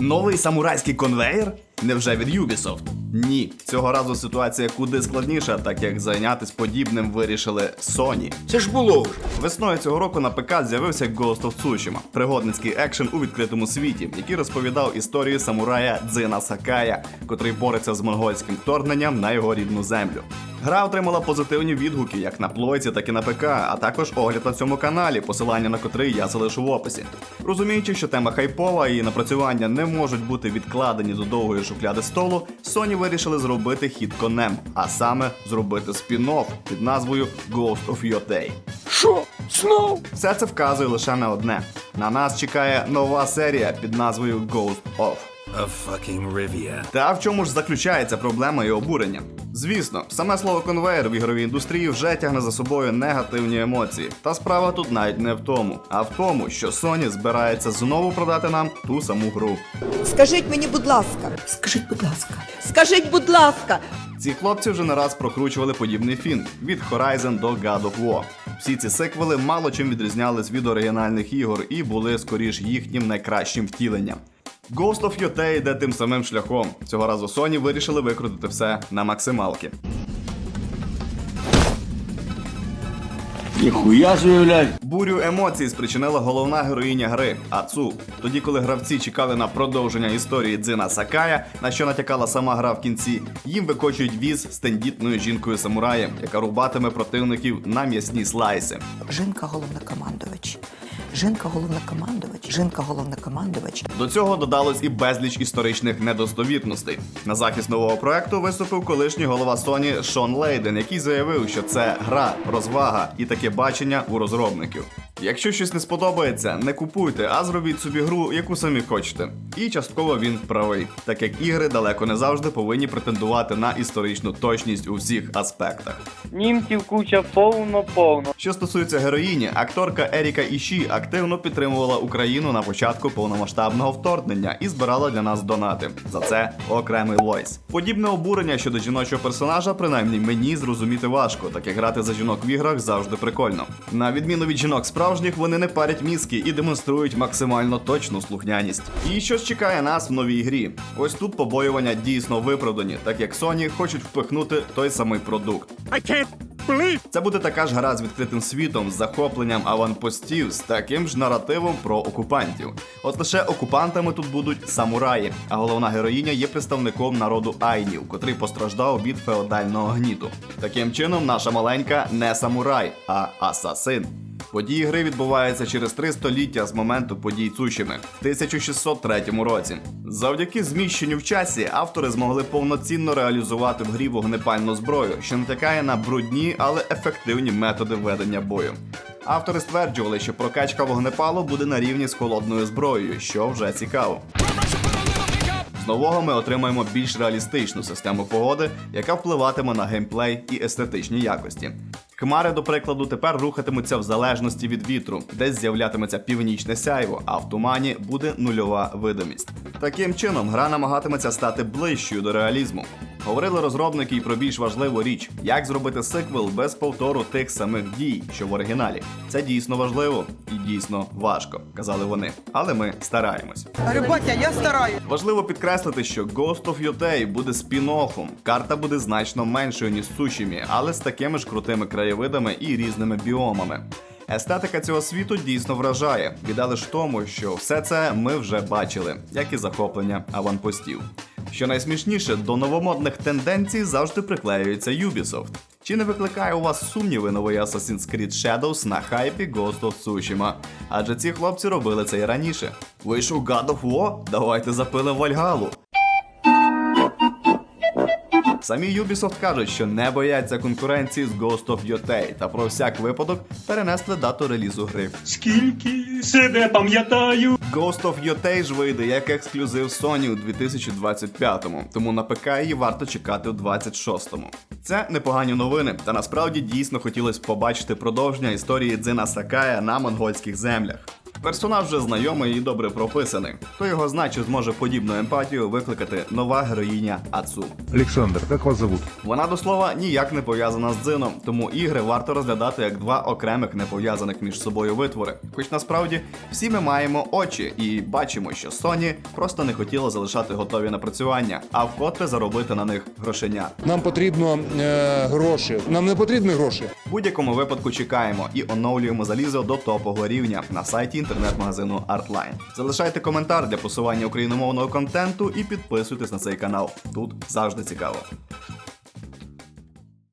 Новий самурайський конвейер? Невже від Ubisoft? Ні, цього разу ситуація куди складніша, так як зайнятись подібним вирішили Sony. Це ж було вже. Весною цього року на ПК з'явився Ghost of Tsushima – пригодницький екшен у відкритому світі, який розповідав історію самурая Дзина Сакая, котрий бореться з монгольським вторгненням на його рідну землю. Гра отримала позитивні відгуки як на плойці, так і на ПК, а також огляд на цьому каналі, посилання на котрий я залишу в описі. Розуміючи, що тема хайпова і напрацювання не можуть бути відкладені до довгої шухляди столу, Sony вирішили зробити хід конем, а саме зробити спін-офф під назвою Ghost of Yotei. Що? Знов? Все це вказує лише на одне: на нас чекає нова серія під назвою Ghost of. A fucking Rivia. Та в чому ж заключається проблема і обурення? Звісно, саме слово конвейер в ігровій індустрії вже тягне за собою негативні емоції. Та справа тут навіть не в тому, а в тому, що Sony збирається знову продати нам ту саму гру. Скажіть мені, будь ласка, Скажіть, будь ласка. скажіть, будь ласка, Ці хлопці вже не раз прокручували подібний фільм від Horizon до God of War. Всі ці сиквели мало чим відрізнялись від оригінальних ігор і були скоріш їхнім найкращим втіленням. Ghost of Yotei йде тим самим шляхом. Цього разу Sony вирішили викрутити все на максималки. Ніхуя заявляй. Бурю емоцій спричинила головна героїня гри Ацу. Тоді, коли гравці чекали на продовження історії Дзина Сакая, на що натякала сама гра в кінці, їм викочують віз з тендітною жінкою самураєм, яка рубатиме противників на м'ясні слайси. Жінка головнокомандувач. Жінка головнокомандувач. Жінка головнокомандувач. До цього додалось і безліч історичних недостовірностей. На захист нового проекту виступив колишній голова Sony Шон Лейден, який заявив, що це гра, розвага і таке бачення у розробників. Якщо щось не сподобається, не купуйте, а зробіть собі гру, яку самі хочете. І частково він правий, так як ігри далеко не завжди повинні претендувати на історичну точність у всіх аспектах. Німців куча повно-повно. Що стосується героїні, акторка Еріка Іші активно підтримувала Україну на початку повномасштабного вторгнення і збирала для нас донати. За це окремий лойс. Подібне обурення щодо жіночого персонажа, принаймні мені зрозуміти важко, так як грати за жінок в іграх завжди прикольно. На відміну від жінок справжніх, вони не парять мізки і демонструють максимально точну слухняність. І що ж чекає нас в новій грі? Ось тут побоювання дійсно виправдані, так як Sony хочуть впихнути той самий продукт. Це буде така ж гра з відкритим світом, з захопленням аванпостів, з таким ж наративом про окупантів. От лише окупантами тут будуть самураї, а головна героїня є представником народу айнів, котрий постраждав від феодального гніту. Таким чином, наша маленька не самурай, а асасин. Події гри відбуваються через три століття з моменту подій Цушіми в 1603 році. Завдяки зміщенню в часі автори змогли повноцінно реалізувати в грі вогнепальну зброю, що натякає на брудні, але ефективні методи ведення бою. Автори стверджували, що прокачка вогнепалу буде на рівні з холодною зброєю, що вже цікаво. З нового ми отримаємо більш реалістичну систему погоди, яка впливатиме на геймплей і естетичні якості. Хмари, до прикладу, тепер рухатимуться в залежності від вітру, десь з'являтиметься північне сяйво, а в тумані буде нульова видимість. Таким чином, гра намагатиметься стати ближчою до реалізму. Говорили розробники і про більш важливу річ, як зробити сиквел без повтору тих самих дій, що в оригіналі. Це дійсно важливо і дійсно важко, казали вони. Але ми стараємось. Рибатя, я стараю. Важливо підкреслити, що Ghost of Yotei буде спін-оффом. Карта буде значно меншою, ніж Сушімі, але з такими ж крутими краєвидами і різними біомами. Естетика цього світу дійсно вражає. Біда лиш тому, що все це ми вже бачили, як і захоплення аванпостів. Що найсмішніше, до новомодних тенденцій завжди приклеюється Ubisoft. Чи не викликає у вас сумніви новий Assassin's Creed Shadows на хайпі Ghost of Tsushima? Адже ці хлопці робили це і раніше. Вийшов God of War? Давайте запилимо Вальгалу. Самі Ubisoft кажуть, що не бояться конкуренції з Ghost of Yotei та про всяк випадок перенесли дату релізу гри. Скільки себе пам'ятаю. Ghost of Yotei ж вийде як ексклюзив Sony у 2025-му, тому на ПК її варто чекати у 26-му. Це непогані новини, та насправді дійсно хотілося побачити продовження історії Дзина Сакая на монгольських землях. Персонаж вже знайомий і добре прописаний. Хто його знає, чи зможе подібну емпатію викликати нова героїня Ацу. Александр, как вас зовут? Вона до слова ніяк не пов'язана з дзином, тому ігри варто розглядати як два окремих не пов'язаних між собою витвори. Хоч насправді всі ми маємо очі і бачимо, що Sony просто не хотіла залишати готові напрацювання, а вкотре заробити на них грошеня. Нам потрібно е, гроші. Нам не потрібні гроші. В будь-якому випадку чекаємо і оновлюємо залізо до топового рівня на сайті інтернет-магазину Artline. Залишайте коментар для просування україномовного контенту і підписуйтесь на цей канал. Тут завжди цікаво.